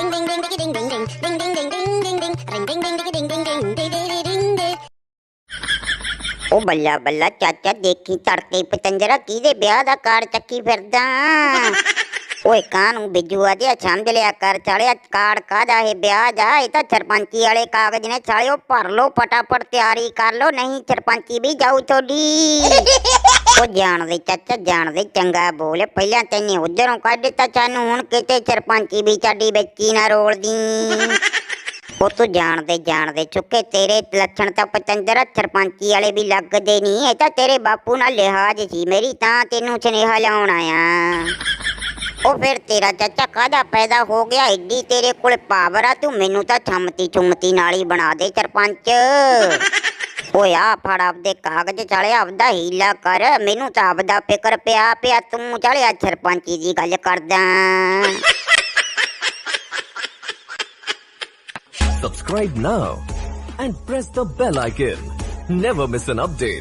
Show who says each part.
Speaker 1: Ding ding ding ding ding ding ding ding ding ding ding ding ring ding ding ding ding ding ding ding ding ding ding
Speaker 2: ਉਹ ਬੱਲਾ ਬੱਲਾ ਚਾਚਾ ਦੇਖੀ ਤੜਕੇ ਪਤੰਜਰਾ ਕਿਹਦੇ ਵਿਆਹ ਦਾ ਕਾਰ ਚੱਕੀ ਫਿਰਦਾ ਓਏ ਕਾਨੂੰ ਬਿੱਜੂ ਆ ਜਿਆ ਸਮਝ ਲਿਆ ਕਰ ਚਾਲਿਆ ਕਾਰ ਕਾਦਾ ਇਹ, ਵਿਆਹ ਜਾ, ਇਹ ਤਾਂ ਸਰਪੰਚੀ ਵਾਲੇ ਕਾਗਜ਼ ਨੇ ਚਾਲਿਓ ਭਰ ਲੋ ਫਟਾਫਟ ਤਿਆਰੀ ਕਰ ਲਓ, ਨਹੀਂ ਸਰਪੰਚੀ ਵੀ ਜਾਊ ਤੁਹਾਡੀ। ਉਹ ਜਾਣਦੇ ਚਾਚਾ ਜਾਣਦੇ ਚੰਗਾ ਬੋਲ, ਪਹਿਲਾਂ ਤੈਨੇ ਉਧਰੋਂ ਕੱਢ ਦਿੱਤਾ ਚਾਨੂੰ ਹੁਣ ਕਿਤੇ ਸਰਪੰਚੀ ਵੀ ਚਾਡੀ ਬੱਚੀ ਨਾ ਰੋਲਦੀ। ਉਹ ਤੂੰ ਜਾਣਦੇ ਜਾਣਦੇ ਚੁੱਕੇ ਤੇਰੇ ਲੱਛਣ ਤਾਂ ਪਤੰਦਰ, ਸਰਪੰਚੀ ਵਾਲੇ ਵੀ ਲੱਗਦੇ ਨਹੀਂ, ਇਹ ਤਾਂ ਤੇਰੇ ਬਾਪੂ ਨਾਲ ਲਿਹਾਜ਼ ਸੀ, ਮੇਰੀ ਤਾਂ ਤੈਨੂੰ ਸੁਨੇਹਾ ਲਾਉਣ ਆਇਆ। ਉਹ ਫਿਰ ਤੇਰਾ ਚਾਚਾ ਕਾਹਦਾ ਪੈਦਾ ਹੋ ਗਿਆ ਏਡੀ ਤੇਰੇ ਕੋਲ ਪਾਵਰ ਆ, ਤੂੰ ਮੈਨੂੰ ਤਾਂ ਛਮਤੀ ਛੁਮਤੀ ਨਾਲ ਹੀ ਬਣਾ ਦੇ ਸਰਪੰਚ ਓਏ ਆ ਫੜ ਆਪਦੇ ਕਾਗਜ਼ ਚਾਲੇ, ਆਪਦਾ ਹੀਲਾ ਕਰ ਮੈਨੂੰ ਤਾਂ ਆਪਦਾ ਫਿਕਰ ਪਿਆ ਪਿਆ, ਤੂੰ ਚਾਲਿਆ ਸਰਪੰਚੀ ਦੀ ਗੱਲ ਕਰਦਾ
Speaker 3: Subscribe now and press the bell icon. Never miss an update.